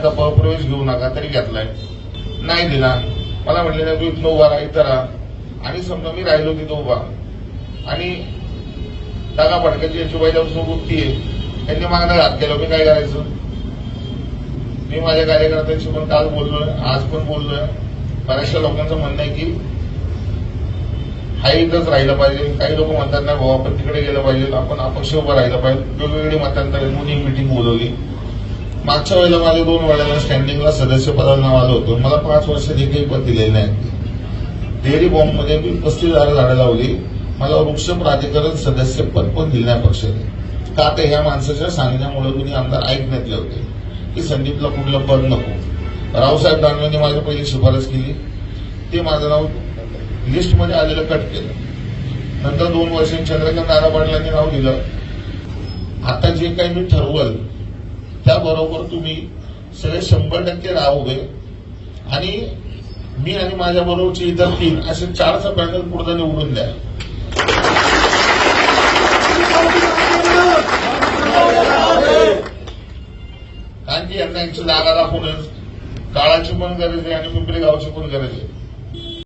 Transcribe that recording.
घेण्याचा प्रवेश घेऊ नका तरी घेतलाय. नाही दिला. मला म्हटले नाही तू इथनं उभा राहा इथं राहा. आणि समजा मी राहिलो तिथं उभा. आणि टाका फडक्याची याची पहिल्यापासून वृत्ती आहे. त्यांनी मागणं घात केलं मी काय करायचं? मी माझ्या कार्यकर्त्यांशी पण काल बोललोय आज पण बोललोय. बऱ्याचशा लोकांचं म्हणणं आहे की हा इथंच राहिलं पाहिजे. काही लोक म्हणतात नाही भाऊ आपण तिकडे गेलं पाहिजे. आपण अपक्ष उभं राहिलं पाहिजे. वेगवेगळी मतांतर म्हणून मिटिंग बोलवली. मागच्या वेळेला माझ्या दोन वेळेला स्टँडिंगला सदस्य पदाला नाव आलं होतं. मला पाच वर्ष देखील पद दिलेलं नाहीत डेअरी बॉम्बमध्ये मी पस्तीस हजार झाडं लावली. मला वृक्ष प्राधिकरण सदस्य पद पण दिलं नाही पक्षाने. का तर ह्या माणसाच्या सांगण्यामुळे तुम्ही आमदार ऐकण्यातले होते. की संदीपला कुठलं पद नको. रावसाहेब दानवेंनी माझी पहिली शिफारस केली. ते माझं नाव लिस्टमध्ये आलेलं कट केलं. नंतर दोन वर्षांनी चंद्रकांत नारा पाटलांनी नाव दिलं. आता जे काही मी ठरवलं त्याबरोबर तुम्ही सगळे शंभर टक्के राहा उभे. आणि मी आणि माझ्या बरोबरचे इतर तीन असे चारचा पॅनल पुढे निवडून द्या. कारण की यांना यांच्या जागा दाखवूनच काळाची पण गरज आहे आणि पिंपरी गावची पण गरज आहे.